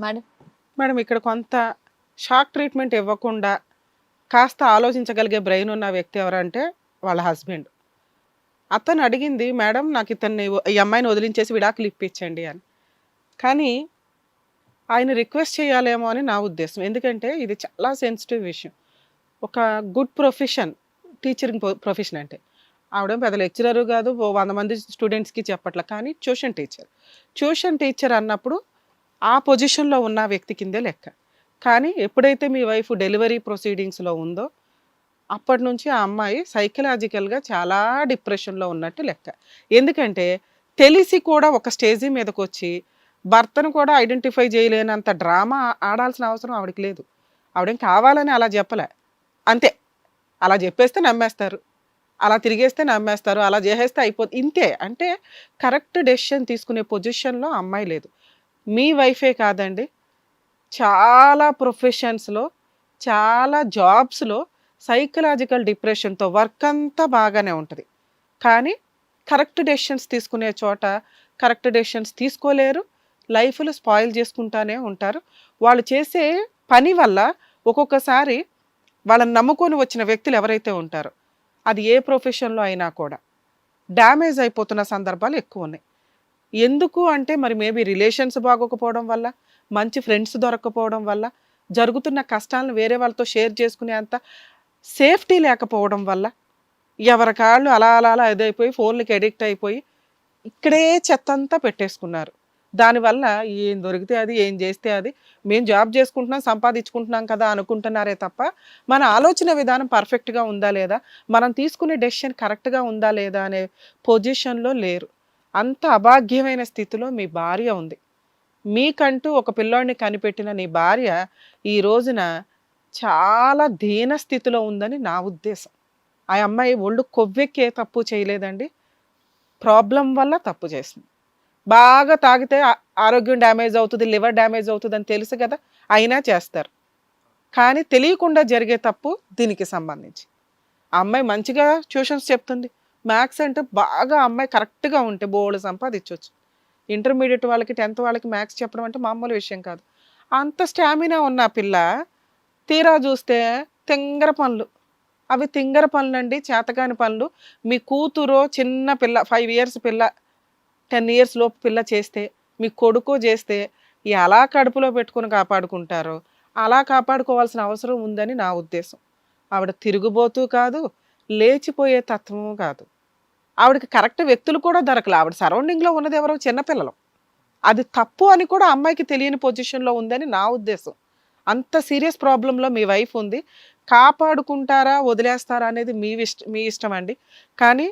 Madam? Madam ఇక్కడ కొంత shock treatment ఇవ్వకుండా కాస్త ఆలోచించగలిగే బ్రెయిన్ ఉన్న వ్యక్తి ఎవరంటే వాళ్ళ హస్బెండ్. అతను అడిగింది మేడం నాకు ఇతన్ని ఈ అమ్మాయిని వదిలించేసి విడాకులు ఇప్పించండి అని. కానీ ఆయన రిక్వెస్ట్ చేయాలేమో అని నా ఉద్దేశం. ఎందుకంటే ఇది చాలా సెన్సిటివ్ విషయం. ఒక గుడ్ ప్రొఫెషన్ టీచరింగ్ ప్రొఫెషన్ అంటే. ఆవిడ పెద్ద లెక్చరరు కాదు ఓ వంద మంది స్టూడెంట్స్కి చెప్పట్ల. కానీ ట్యూషన్ టీచర్. ట్యూషన్ టీచర్ అన్నప్పుడు ఆ పొజిషన్లో ఉన్న వ్యక్తి కిందే లెక్క. కానీ ఎప్పుడైతే మీ వైఫ్ డెలివరీ ప్రొసీడింగ్స్లో ఉందో అప్పటి నుంచి ఆ అమ్మాయి సైకలాజికల్గా చాలా డిప్రెషన్లో ఉన్నట్టు లెక్క. ఎందుకంటే తెలిసి కూడా ఒక స్టేజీ మీదకి వచ్చి భర్తను కూడా ఐడెంటిఫై చేయలేనంత డ్రామా ఆడాల్సిన అవసరం ఆవిడకి లేదు. ఆవిడేం కావాలని అలా చెప్పలే. అంతే. అలా చెప్పేస్తే నమ్మేస్తారు. అలా తిరిగేస్తే నమ్మేస్తారు. అలా చేసేస్తే అయిపోతుంది ఇంతే. అంటే కరెక్ట్ డెసిషన్ తీసుకునే పొజిషన్లో అమ్మాయి లేదు. మీ వైఫే కాదండి. చాలా ప్రొఫెషన్స్లో చాలా జాబ్స్లో సైకలాజికల్ డిప్రెషన్తో వర్క్ అంతా బాగానే ఉంటుంది. కానీ కరెక్ట్ డెసిషన్స్ తీసుకునే చోట కరెక్ట్ డెసిషన్స్ తీసుకోలేరు లైఫ్లు స్పాయిల్ చేసుకుంటానే ఉంటారు. వాళ్ళు చేసే పని వల్ల ఒక్కొక్కసారి వాళ్ళని నమ్ముకొని వచ్చిన వ్యక్తులు ఎవరైతే ఉంటారో అది ఏ ప్రొఫెషన్లో అయినా కూడా. డ్యామేజ్ అయిపోతున్న సందర్భాలు ఎక్కువ ఉన్నాయి. ఎందుకు అంటే మరి మేబీ రిలేషన్స్ బాగోకపోవడం వల్ల మంచి ఫ్రెండ్స్ దొరకకపోవడం వల్ల జరుగుతున్న కష్టాలను వేరే వాళ్ళతో షేర్ చేసుకునే అంత సేఫ్టీ లేకపోవడం వల్ల ఎవరి కాళ్ళు అలా అలా అలా ఇదైపోయి ఫోన్లకి అడిక్ట్ అయిపోయి ఇక్కడే చెత్త అంతా పెట్టేసుకున్నారు. దానివల్ల ఏం దొరికితే అది ఏం చేస్తే అది మేము జాబ్ చేసుకుంటున్నాం సంపాదించుకుంటున్నాం కదా అనుకుంటున్నారే తప్ప మన ఆలోచన విధానం పర్ఫెక్ట్గా ఉందా లేదా మనం తీసుకునే డెసిషన్ కరెక్ట్గా ఉందా లేదా అనే పొజిషన్లో లేరు. అంత అభాగ్యమైన స్థితిలో మీ భార్య ఉంది. మీకంటూ ఒక పిల్లోడిని కనిపెట్టిన నీ భార్య ఈ రోజున చాలా దీన స్థితిలో ఉందని నా ఉద్దేశం. ఆ అమ్మాయి ఒళ్ళు కొవ్వెక్కే తప్పు చేయలేదండి. ప్రాబ్లం వల్ల తప్పు చేసింది. బాగా తాగితే ఆరోగ్యం డ్యామేజ్ అవుతుంది లివర్ డ్యామేజ్ అవుతుంది అని తెలుసు కదా అయినా చేస్తారు. కానీ తెలియకుండా జరిగే తప్పు దీనికి సంబంధించి. ఆ అమ్మాయి మంచిగా ట్యూషన్స్ చెప్తుంది. మ్యాథ్స్ అంటే బాగా అమ్మాయి కరెక్ట్గా ఉంటే బోర్డు సంపాదించవచ్చు ఇంటర్మీడియట్ వాళ్ళకి టెన్త్ వాళ్ళకి మ్యాథ్స్ చెప్పడం అంటే మామూలు విషయం కాదు. అంత స్టామినా ఉన్న పిల్ల తీరా చూస్తే తింగర పనులు అవి తింగర పనులు అండి చేతకాని పనులు మీ కూతురో చిన్న పిల్ల ఫైవ్ ఇయర్స్ పిల్ల టెన్ ఇయర్స్ లోపు పిల్ల చేస్తే మీ కొడుకో చేస్తే ఎలా కడుపులో పెట్టుకుని కాపాడుకుంటారో అలా కాపాడుకోవాల్సిన అవసరం ఉందని నా ఉద్దేశం. ఆవిడ తిరుగుబోతూ కాదు లేచిపోయే తత్వము కాదు. ఆవిడకి కరెక్ట్ వ్యక్తులు కూడా దొరకలే. ఆవిడ సరౌండింగ్లో ఉన్నది ఎవరో చిన్నపిల్లలు అది తప్పు అని కూడా అమ్మాయికి తెలియని పొజిషన్లో ఉందని నా ఉద్దేశం. అంత సీరియస్ ప్రాబ్లంలో మీ వైఫ్ ఉంది. కాపాడుకుంటారా వదిలేస్తారా అనేది మీ ఇష్ట మీ ఇష్టం అండి. కానీ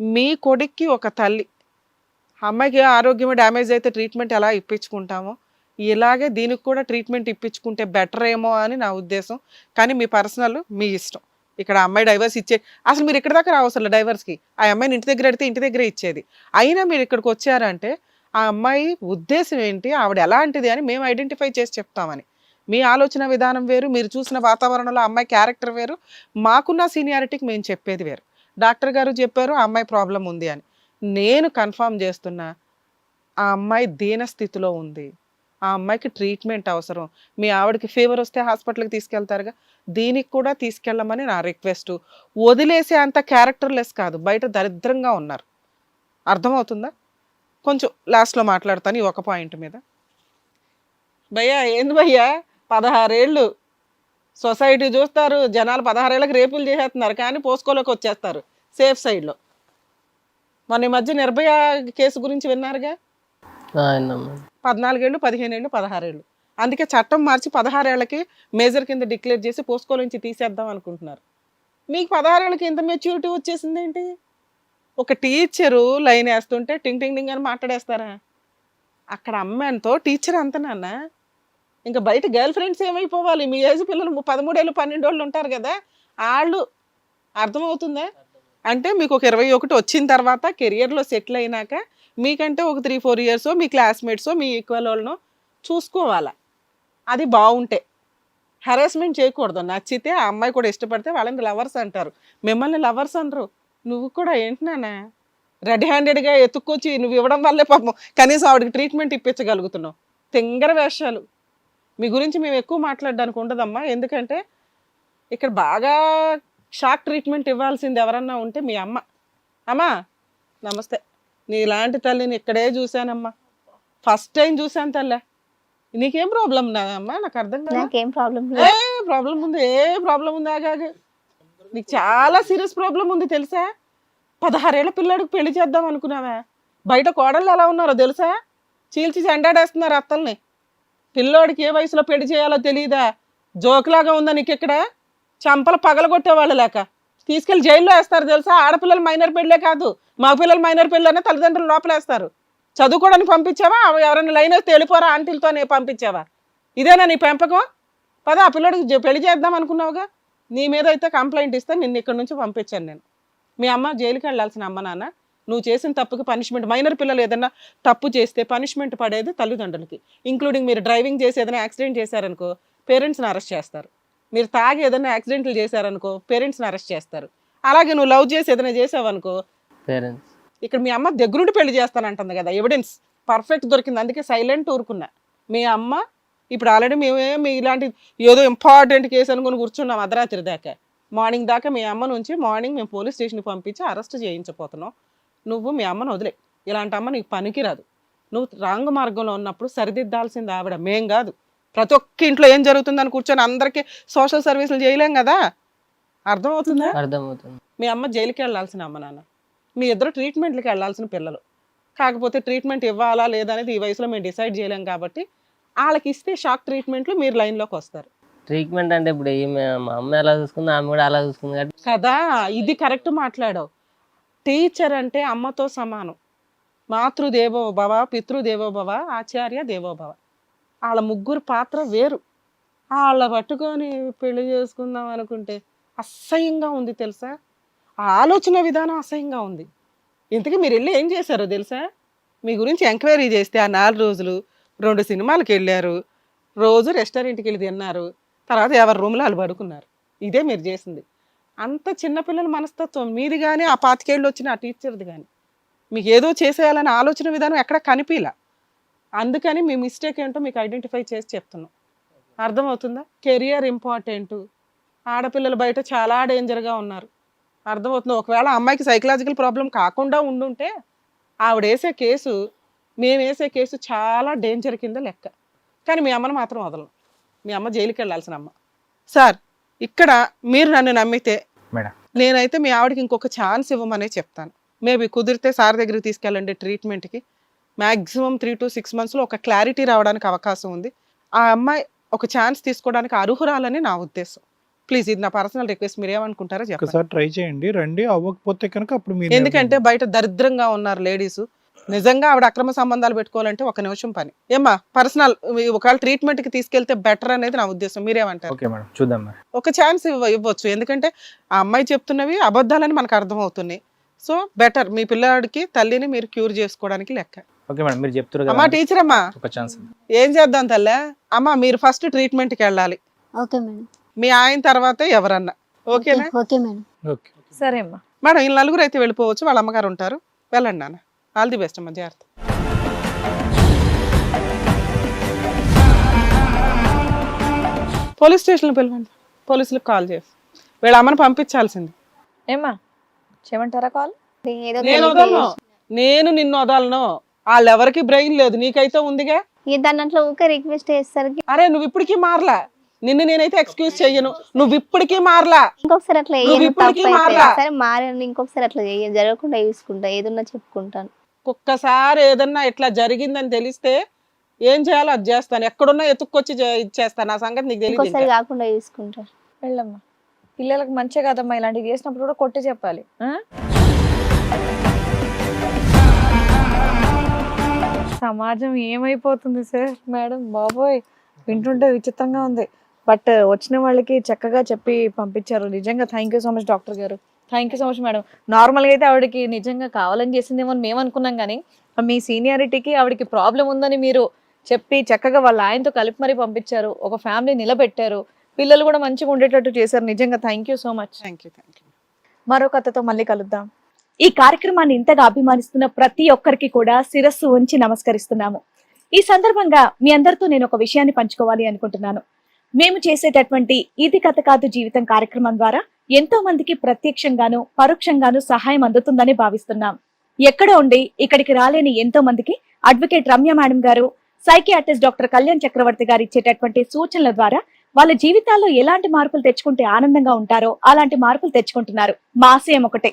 మీ కొడుక్కి ఒక తల్లి అమ్మాయికి ఆరోగ్యం డ్యామేజ్ అయితే ట్రీట్మెంట్ ఎలా ఇప్పించుకుంటామో ఇలాగే దీనికి కూడా ట్రీట్మెంట్ ఇప్పించుకుంటే బెటర్ ఏమో అని నా ఉద్దేశం. కానీ మీ పర్సనల్ మీ ఇష్టం. ఇక్కడ అమ్మాయి డైవర్స్ ఇచ్చే అసలు మీరు ఇక్కడ దాకా రావసలు డైవర్స్కి ఆ అమ్మాయిని ఇంటి దగ్గర అడితే ఇంటి దగ్గరే ఇచ్చేది. అయినా మీరు ఇక్కడికి వచ్చారంటే ఆ అమ్మాయి ఉద్దేశం ఏంటి? ఆవిడ ఎలాంటిది అని మేము ఐడెంటిఫై చేసి చెప్తామని. మీ ఆలోచన విధానం వేరు మీరు చూసిన వాతావరణంలో అమ్మాయి క్యారెక్టర్ వేరు మాకున్న సీనియారిటీకి మేము చెప్పేది వేరు. డాక్టర్ గారు చెప్పారు ఆ అమ్మాయి ప్రాబ్లం ఉంది అని. నేను కన్ఫర్మ్ చేస్తున్నా ఆ అమ్మాయి దీన స్థితిలో ఉంది. ఆ అమ్మాయికి ట్రీట్మెంట్ అవసరం. మీ ఆవిడకి ఫీవర్ వస్తే హాస్పిటల్కి తీసుకెళ్తారుగా. దీనికి కూడా తీసుకెళ్ళమని నా రిక్వెస్ట్. వదిలేసే అంత క్యారెక్టర్లెస్ కాదు. బయట దరిద్రంగా ఉన్నారు. అర్థమవుతుందా? కొంచెం లాస్ట్లో మాట్లాడతాను ఈ ఒక పాయింట్ మీద. భయ్యా ఏంది భయ్యా? పదహారేళ్ళు. సొసైటీ చూస్తారు. జనాలు పదహారేళ్ళకి రేపులు చేసేస్తున్నారు. కానీ పోసుకోలోకి వచ్చేస్తారు. సేఫ్ సైడ్లో. మన ఈ మధ్య నిర్భయ కేసు గురించి విన్నారుగా? పద్నాలుగేళ్ళు పదిహేనేళ్ళు పదహారేళ్ళు. అందుకే చట్టం మార్చి పదహారేళ్ళకి మేజర్ కింద డిక్లేర్ చేసి పోస్కో నుంచి తీసేద్దాం అనుకుంటున్నారు. మీకు పదహారేళ్ళకి ఇంత మెచ్యూరిటీ వచ్చేసింది ఏంటి ఒక టీచరు లైన్ వేస్తుంటే టింగ్ టింగ్ టింగ్ అని మాట్లాడేస్తారా? అక్కడ అమ్మాయితో టీచర్ అంత నాన్న. ఇంకా బయట గర్ల్ ఫ్రెండ్స్ ఏమైపోవాలి? మీ ఏజ్ పిల్లలు పదమూడేళ్ళు పన్నెండేళ్ళు ఉంటారు కదా వాళ్ళు అర్థమవుతుందా? అంటే మీకు ఒక ఇరవై ఒకటి వచ్చిన తర్వాత కెరియర్లో సెటిల్ అయినాక మీకంటే ఒక త్రీ ఫోర్ ఇయర్స్ మీ క్లాస్మేట్స్ మీ ఈక్వల్ వాళ్ళను చూసుకోవాలి. అది బాగుంటే. హెరాస్మెంట్ చేయకూడదు. నచ్చితే ఆ అమ్మాయి కూడా ఇష్టపడితే వాళ్ళని లవర్స్ అంటారు. మిమ్మల్ని లవర్స్ అనరు. నువ్వు కూడా ఏంటి నాన్న? రెడ్ హ్యాండెడ్గా ఎత్తుక్కొచ్చి నువ్వు ఇవ్వడం వల్లే పాపం కనీసం ఆవిడకి ట్రీట్మెంట్ ఇప్పించగలుగుతున్నావు. తింగర వేషాలు. మీ గురించి మేము ఎక్కువ మాట్లాడడానికి ఉండదమ్మా. ఎందుకంటే ఇక్కడ బాగా షాక్ ట్రీట్మెంట్ ఇవ్వాల్సింది ఎవరన్నా ఉంటే మీ అమ్మ. అమ్మా నమస్తే. నీలాంటి తల్లిని ఇక్కడే చూశానమ్మా. ఫస్ట్ టైం చూశాను తల్లే. నీకేం ప్రాబ్లం నా అమ్మా? నాకు అర్థం కాదు? నాకేం ప్రాబ్లం ఏ ప్రాబ్లం ఉంది ఏ ప్రాబ్లం ఉంది ఆగాగు? నీకు చాలా సీరియస్ ప్రాబ్లం ఉంది తెలుసా? పదహారేళ్ళ పిల్లాడికి పెళ్ళి చేద్దాం అనుకున్నావా? బయట కోడళ్ళు ఎలా ఉన్నారో తెలుసా? చీల్చి చెండాడేస్తున్నారు అత్తల్ని. పిల్లోడికి ఏ వయసులో పెళ్ళి చేయాలో తెలియదా జోకులాగా ఉందా నీకు ఇక్కడ చంపలు పగలగొట్టేవాళ్ళు లేక. తీసుకెళ్ళి జైల్లో వేస్తారు తెలుసా? ఆడపిల్లలు మైనర్ పెళ్ళే కాదు. మా పిల్లలు మైనర్ పిల్లలనే తల్లిదండ్రులు లోపలేస్తారు. చదువుకోవడానికి పంపించావా? ఎవరైనా లైన్ వస్తే వెళ్ళిపోరా ఆంటీలతోనే పంపించావా? ఇదేనా నీ పెంపకం? పద ఆ పిల్లడికి పెళ్ళి చేద్దాం అనుకున్నావుగా? నీ మీద అయితే కంప్లైంట్ ఇస్తే నిన్ను ఇక్కడి నుంచి పంపించాను నేను. మీ అమ్మ జైలుకి వెళ్ళాల్సిన అమ్మ నాన్న నువ్వు చేసిన తప్పుకి పనిష్మెంట్ మైనర్ పిల్లలు ఏదైనా తప్పు చేస్తే పనిష్మెంట్ పడేది తల్లిదండ్రులకి. ఇంక్లూడింగ్ మీరు డ్రైవింగ్ చేసి ఏదైనా యాక్సిడెంట్ చేశారనుకో పేరెంట్స్ని అరెస్ట్ చేస్తారు. మీరు తాగి ఏదైనా యాక్సిడెంట్లు చేశారనుకో పేరెంట్స్ని అరెస్ట్ చేస్తారు. అలాగే నువ్వు లవ్ చేసి ఏదైనా చేసావనుకో పేరెంట్స్. ఇక్కడ మీ అమ్మ దగ్గరుండి పెళ్ళి చేస్తానంటుంది కదా ఎవిడెన్స్ పర్ఫెక్ట్ దొరికింది. అందుకే సైలెంట్ ఊరుకున్నా. మీ అమ్మ ఇప్పుడు ఆల్రెడీ మేమే మీ ఇలాంటి ఏదో ఇంపార్టెంట్ కేసు అనుకుని కూర్చున్నాం అర్ధరాత్రి దాకా. మార్నింగ్ దాకా మీ అమ్మ నుంచి మార్నింగ్ మేము పోలీస్ స్టేషన్కి పంపించి అరెస్ట్ చేయించబోతున్నాం. నువ్వు మీ అమ్మను వదిలే. ఇలాంటి అమ్మ నీకు పనికిరాదు నువ్వు రాంగ్ మార్గంలో ఉన్నప్పుడు సరిదిద్దాల్సింది ఆవిడ. మేం కాదు. ప్రతి ఒక్క ఇంట్లో ఏం జరుగుతుందని కూర్చొని అందరికీ సోషల్ సర్వీసులు చేయలేం కదా? అర్థమవుతుందా? అర్థమవుతుంది. మీ అమ్మ జైలుకి వెళ్ళాల్సిన అమ్మ నాన్న. మీ ఇద్దరు ట్రీట్మెంట్లకి వెళ్ళాల్సిన పిల్లలు. కాకపోతే ట్రీట్మెంట్ ఇవ్వాలా లేదా అనేది ఈ వయసులో మేము డిసైడ్ చేయలేం కాబట్టి వాళ్ళకి ఇస్తే షాక్ ట్రీట్మెంట్లు మీరు లైన్లోకి వస్తారు. ట్రీట్మెంట్ అంటే ఇప్పుడు ఈమె మా అమ్మ ఎలా చూసుకుంది ఆమె కూడా అలా చూసుకుంది కాబట్టి. కదా ఇది కరెక్ట్ మాట్లాడావు. టీచర్ అంటే అమ్మతో సమానం. మాతృదేవో భవ పితృదేవో భవ ఆచార్య దేవో భవ. వాళ్ళ ముగ్గురు పాత్ర వేరు. వాళ్ళ పట్టుకొని పెళ్ళి చేసుకుందాం అనుకుంటే అసహ్యంగా ఉంది తెలుసా? ఆ ఆలోచన విధానం అసహ్యంగా ఉంది. ఇంతకీ మీరు వెళ్ళి ఏం చేశారో తెలుసా? మీ గురించి ఎంక్వైరీ చేస్తే ఆ నాలుగు రోజులు రెండు సినిమాలకు వెళ్ళారు రోజు రెస్టారెంట్కి వెళ్ళి తిన్నారు తర్వాత ఎవరి రూమ్లో వాళ్ళు పడుకున్నారు. ఇదే మీరు చేసింది. అంత చిన్నపిల్లల మనస్తత్వం మీది కానీ ఆ పాతికేళ్ళు వచ్చిన ఆ టీచర్ది కానీ మీకు ఏదో చేసేయాలనే ఆలోచన విధానం ఎక్కడ కనిపించలే అందుకని మీ మిస్టేక్ ఏంటో మీకు ఐడెంటిఫై చేసి చెప్తున్నాం. అర్థమవుతుందా? Career important. ఆడపిల్లలు బయట చాలా డేంజర్గా ఉన్నారు. అర్థమవుతుంది. ఒకవేళ అమ్మాయికి సైకలాజికల్ ప్రాబ్లం కాకుండా ఉండుంటే ఆవిడ వేసే కేసు మేము వేసే కేసు చాలా డేంజర్ కింద లెక్క. కానీ మీ అమ్మను మాత్రం వదలం. మీ అమ్మ జైలుకి వెళ్ళాల్సిన అమ్మ. సార్ ఇక్కడ మీరు నన్ను నమ్మితే మేడం. నేనైతే మీ ఆవిడకి ఇంకొక ఛాన్స్ ఇవ్వమనే చెప్తాను. మేబీ కుదిరితే సార్ దగ్గరికి తీసుకెళ్ళండి ట్రీట్మెంట్కి. మ్యాక్సిమం త్రీ టు సిక్స్ మంత్స్లో ఒక క్లారిటీ రావడానికి అవకాశం ఉంది. ఆ అమ్మాయి ఒక ఛాన్స్ తీసుకోవడానికి అర్హురాలని నా ఉద్దేశం. ప్లీజ్ ఇది నా పర్సనల్ రిక్వెస్ట్ మీరు ఏమనుకుంటారో చెప్పండి. ఒకసారి ట్రై చేయండి రండి అవ్వకపోతే కనుక అప్పుడు మీరు ఎందుకంటే బయట దరిద్రంగా ఉన్నారు లేడీస్. నిజంగా ఆవిడ అక్రమ సంబంధాలు పెట్టుకోవాలంటే ఒక నిమిషం పని. ఏమ్మా పర్సనల్ ఒకవేళ ట్రీట్మెంట్కి తీసుకెళ్తే బెటర్ అనేది నా ఉద్దేశం మీరేమంటారు? ఓకే మేడం చూద్దాం ఒక ఛాన్స్ ఇవ్వ ఇవ్వచ్చు. ఎందుకంటే ఆ అమ్మాయి చెప్తున్నవి అబద్ధాలని మనకు అర్థమవుతున్నాయి. సో బెటర్ మీ పిల్లాడికి తల్లిని మీరు క్యూర్ చేసుకోవడానికి లెక్క. ఓకే మేడం మీరు చెప్తారు అమ్మా కదా టీచర్ అమ్మా ఒక ఛాన్స్ ఏం చేద్దాం తల్లే? అమ్మా మీరు ఫస్ట్ ట్రీట్మెంట్కి వెళ్ళాలి. Okay madam. మీ ఆయన తర్వాత ఎవరన్నా. ఓకేనా? Okay madam. ఓకే. సరే అమ్మా. మేడం ఈ నలుగురు అయితే వెళ్ళిపోవచ్చు వాళ్ళ అమ్మగారు ఉంటారు. వెళ్ళండి నాన్న. ఆల్ ది బెస్ట్ అమ్మా జాగ్రత్త. పోలీస్ స్టేషన్లో పిలవండి. పోలీసులకు కాల్ చేసి వీళ్ళ అమ్మని పంపించాల్సింది. ఏమ్మా చేయమంటారా కాల్? ఏదో నేను వదలను. నేను నిన్ను వదలను. వాళ్ళెవరికి బ్రెయిన్ లేదు. నీకైతే ఉందిగా? ఈ దాని అట్లా ఊకే రిక్వెస్ట్ చేస్తారు అరే నువ్వు ఇప్పటికీ మారలా. నిన్ను నేనైతే ఎక్స్క్యూజ్ చెయ్యను. నువ్వు ఇప్పటికీ మారలా. ఇంకొకసారి అట్లా నువ్వు ఇప్పటికీ మారలా. సరే మారండి ఇంకొకసారి అట్లా చెయ్యను జరగకుండా చూసుకుంటా ఏదన్నా చెప్పుకుంటాను. ఒక్కసారి ఏదన్నా ఇట్లా జరిగిందని తెలిస్తే ఏం చేయాలో అది చేస్తాను. ఎక్కడున్నా ఎత్తుక్కొచ్చి ఇచ్చేస్తాను ఆ సంగతి నీకు తెలియదు కాకుండా చూసుకుంటా. వెళ్ళమ్మా. పిల్లలకు మంచిగా కదమ్మా ఇలాంటివి చేసినప్పుడు కూడా కొట్టి చెప్పాలి. ఆ? సమాజం ఏమైపోతుంది సార్? మేడం బాబోయ్ వింటుంటే విచిత్రంగా ఉంది. బట్ వచ్చిన వాళ్ళకి చక్కగా చెప్పి పంపించారు. నిజంగా thank you so much doctor గారు. Thank you so much madam. నార్మల్గా అయితే ఆవిడకి నిజంగా కావాలని చేసిందేమో అని మేము అనుకున్నాం కానీ మీ సీనియారిటీకి ఆవిడకి ప్రాబ్లం ఉందని మీరు చెప్పి చక్కగా వాళ్ళ ఆయనతో కలిపి మరీ పంపించారు. ఒక ఫ్యామిలీ నిలబెట్టారు. పిల్లలు కూడా మంచిగా ఉండేటట్టు చేశారు. నిజంగా thank you so much thank you thank you మరో కథతో మళ్ళీ కలుద్దాం. ఈ కార్యక్రమాన్ని ఇంతగా అభిమానిస్తున్న ప్రతి ఒక్కరికి కూడా శిరస్సు ఉంచి నమస్కరిస్తున్నాము. ఈ సందర్భంగా మీ అందరితో నేను ఒక విషయాన్ని పంచుకోవాలి అనుకుంటున్నాను. మేము చేసేటటువంటి ఇది కథ కాదు జీవితం కార్యక్రమం ద్వారా ఎంతో మందికి ప్రత్యక్షంగాను పరోక్షంగాను సహాయం అందుతుందని భావిస్తున్నాం. ఎక్కడ ఉండి ఇక్కడికి రాలేని ఎంతో మందికి అడ్వకేట్ రమ్య మేడం గారు సైకియాట్రిస్ట్ డాక్టర్ కళ్యాణ్ చక్రవర్తి గారు ఇచ్చేటటువంటి సూచనల ద్వారా వాళ్ళ జీవితాల్లో ఎలాంటి మార్పులు తెచ్చుకుంటే ఆనందంగా ఉంటారో అలాంటి మార్పులు తెచ్చుకుంటున్నారు. మా ఆశయం ఒకటే.